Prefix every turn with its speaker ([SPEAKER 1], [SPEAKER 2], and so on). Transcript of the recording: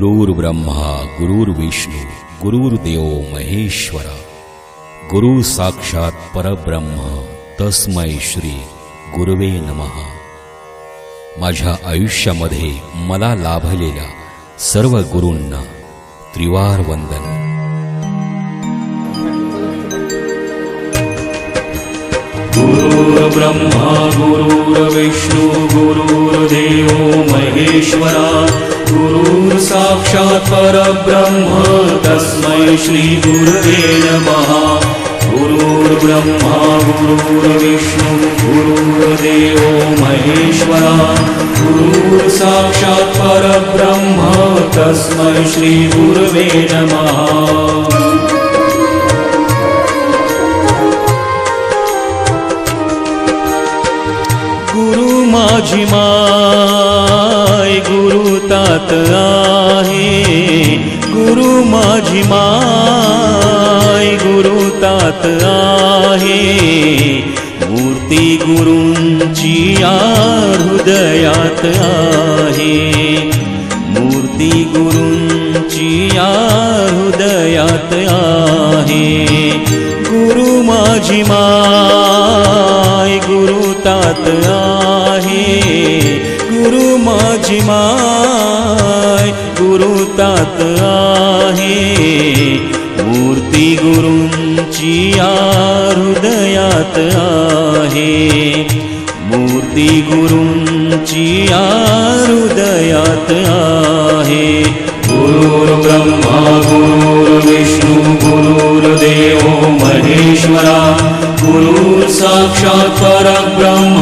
[SPEAKER 1] गुरुर्ब्रह्मा गुरुर्विष्णू गुरुर्देव महेश्वरा गुरु साक्षात परब्रह्म तस्मै श्री गुरुवे नमः. माझ्या आयुष्यामध्ये मला लाभलेल्या सर्व गुरूंना त्रिवार वंदन.
[SPEAKER 2] गुरुर्ब्रह्मा गुरुर्विष्णु गुरुर्देव महेश्वरा गुरुर्साक्षात् परब्रह्म तस्मै श्रीगुरुवे नमः। गुरुर्ब्रह्मा गुरुर्विष्णु गुरुर्देवो महेश्वरा। गुरुर्साक्षात् परब्रह्म तस्मै श्रीगुरुवे नमः। गुरु माझी माय गुरु तात आहे गुरु माझी माय गुरु तात आहे मूर्ती गुरूंची या हृदयात आहे. मूर्ती गुरूंची या हृदयात आहे। गुरु माझी माय गुरु तात आहे। गुरु माझी माय गुरु तात आहे. मूर्ती गुरूंची या हृदयात आहे. मूर्ती गुरूंची या हृदयात आहे गुरुर्ब्रह्मा गुरुर्विष्णू गुरुर्देवो महेश्वरा. गुरुर्साक्षात् परब्रह्म